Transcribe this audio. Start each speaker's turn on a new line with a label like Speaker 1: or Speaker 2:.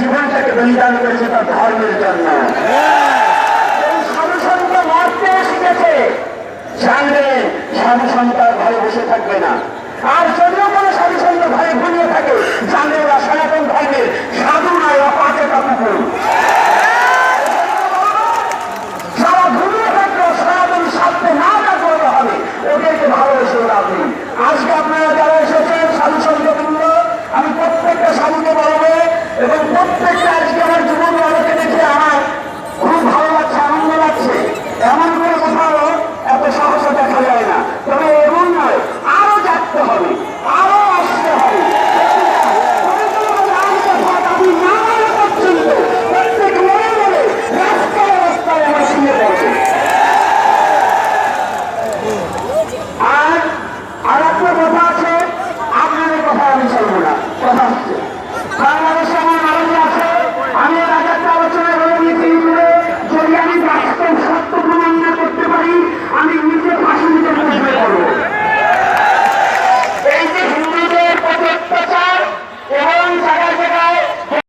Speaker 1: জীবনটাকে বলিদান করেছে তার ধর্মের জন্য। থাকে, জানবে ওরা সনাতন ধর্মের সাধু নয়, অপাচকা কুকুর যারা ঘুমিয়ে থাকলেও সনাতন স্বার্থে না কাজ হবে, ওদেরকে ভালোবেসে লাভ নেই আজ প্রত্যেকটা আজকে আমার যুবক